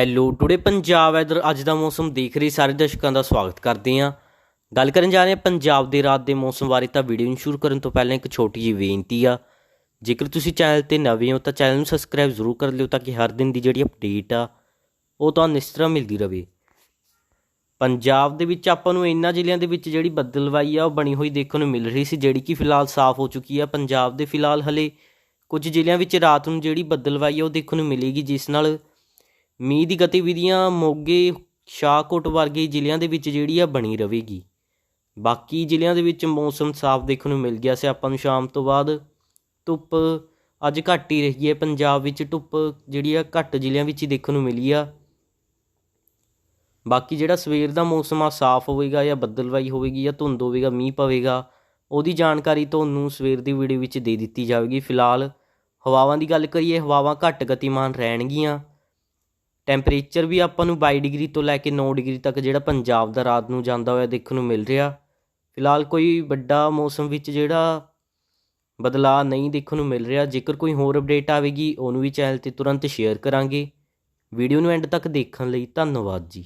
Hello today Punjab weather ਅੱਜ ਦਾ ਮੌਸਮ ਦੇਖ ਰਹੇ ਸਾਰੇ ਦਰਸ਼ਕਾਂ ਦਾ ਸਵਾਗਤ ਕਰਦੇ ਹਾਂ। ਗੱਲ ਕਰਨ ਜਾ ਰਹੇ ਹਾਂ ਪੰਜਾਬ ਦੇ ਰਾਤ ਦੇ ਮੌਸਮ ਬਾਰੇ ਤਾਂ ਵੀਡੀਓ ਨੂੰ ਸ਼ੁਰੂ ਕਰਨ ਤੋਂ ਪਹਿਲਾਂ ਇੱਕ ਛੋਟੀ ਜਿਹੀ ਬੇਨਤੀ ਆ। ਜੇਕਰ ਤੁਸੀਂ ਚੈਨਲ ਤੇ ਨਵੇਂ ਹੋ ਤਾਂ ਚੈਨਲ ਨੂੰ ਸਬਸਕ੍ਰਾਈਬ ਜ਼ਰੂਰ ਕਰ ਲਿਓ ਤਾਂ ਕਿ ਹਰ ਦਿਨ ਦੀ ਜਿਹੜੀ ਅਪਡੇਟ ਆ, ਉਹ ਤੁਹਾਨੂੰ ਇਸ ਤਰ੍ਹਾਂ ਮਿਲਦੀ ਰਹੇ ਪੰਜਾਬ ਦੇ ਵਿੱਚ ਆਪਾਂ ਨੂੰ ਇਹਨਾਂ ਜ਼ਿਲ੍ਹਿਆਂ ਦੇ ਵਿੱਚ ਜਿਹੜੀ ਬੱਦਲਵਾਈ ਆ, ਉਹ ਬਣੀ ਹੋਈ ਦੇਖਣ ਨੂੰ ਮਿਲ ਰਹੀ ਸੀ, ਜਿਹੜੀ ਕਿ ਫਿਲਹਾਲ ਸਾਫ਼ ਹੋ ਚੁੱਕੀ ਆ। ਪੰਜਾਬ ਦੇ ਫਿਲਹਾਲ ਹਲੇ ਕੁਝ ਜ਼ਿਲ੍ਹਿਆਂ ਵਿੱਚ ਰਾਤ ਨੂੰ ਜਿਹੜੀ ਬੱਦਲਵਾਈ ਆ, ਉਹ ਦੇਖਣ ਨੂੰ ਮਿਲੇਗੀ, ਜਿਸ ਨਾਲ ਮੀਂਹ ਦੀ ਗਤੀਵਿਧੀਆਂ ਮੋਗੇ, ਸ਼ਾਹਕੋਟ ਵਰਗੇ ਜ਼ਿਲ੍ਹਿਆਂ ਦੇ ਵਿੱਚ ਜਿਹੜੀ ਆ ਬਣੀ ਰਹੇਗੀ। ਬਾਕੀ ਜ਼ਿਲ੍ਹਿਆਂ ਦੇ ਵਿੱਚ ਮੌਸਮ ਸਾਫ਼ ਦੇਖਣ ਨੂੰ ਮਿਲ ਗਿਆ ਸੀ ਆਪਾਂ ਨੂੰ ਸ਼ਾਮ ਤੋਂ ਬਾਅਦ। ਧੁੱਪ ਅੱਜ ਘੱਟ ਹੀ ਰਹੀ ਹੈ, ਪੰਜਾਬ ਵਿੱਚ ਧੁੱਪ ਜਿਹੜੀ ਆ ਘੱਟ ਜ਼ਿਲ੍ਹਿਆਂ ਵਿੱਚ ਹੀ ਦੇਖਣ ਨੂੰ ਮਿਲੀ ਆ। ਬਾਕੀ ਜਿਹੜਾ ਸਵੇਰ ਦਾ ਮੌਸਮ ਆ, ਸਾਫ਼ ਹੋਵੇਗਾ ਜਾਂ ਬੱਦਲਵਾਈ ਹੋਵੇਗੀ ਜਾਂ ਧੁੰਦ ਹੋਵੇਗਾ, ਮੀਂਹ ਪਵੇਗਾ, ਉਹਦੀ ਜਾਣਕਾਰੀ ਤੁਹਾਨੂੰ ਸਵੇਰ ਦੀ ਵੀਡੀਓ ਵਿੱਚ ਦੇ ਦਿੱਤੀ ਜਾਵੇਗੀ। ਫਿਲਹਾਲ ਹਵਾਵਾਂ ਦੀ ਗੱਲ ਕਰੀਏ, ਹਵਾਵਾਂ ਘੱਟ ਗਤੀਮਾਨ ਰਹਿਣਗੀਆਂ। ਟੈਂਪਰੇਚਰ ਵੀ ਆਪਾਂ ਨੂੰ 22 ਡਿਗਰੀ ਤੋਂ ਲੈ ਕੇ 9 ਡਿਗਰੀ ਤੱਕ ਜਿਹੜਾ ਪੰਜਾਬ ਦਾ ਰਾਤ ਨੂੰ ਜਾਂਦਾ ਹੋਇਆ ਦੇਖਣ ਨੂੰ ਮਿਲ ਰਿਹਾ। ਫਿਲਹਾਲ ਕੋਈ ਵੱਡਾ ਮੌਸਮ ਵਿੱਚ ਜਿਹੜਾ ਬਦਲਾਅ ਨਹੀਂ ਦੇਖਣ ਨੂੰ ਮਿਲ ਰਿਹਾ। ਜੇਕਰ ਕੋਈ ਹੋਰ ਅਪਡੇਟ ਆਵੇਗੀ, ਉਹਨੂੰ ਵੀ ਚੈਨਲ ਤੇ ਤੁਰੰਤ ਸ਼ੇਅਰ ਕਰਾਂਗੇ। ਵੀਡੀਓ ਨੂੰ ਐਂਡ ਤੱਕ ਦੇਖਣ ਲਈ ਧੰਨਵਾਦ ਜੀ।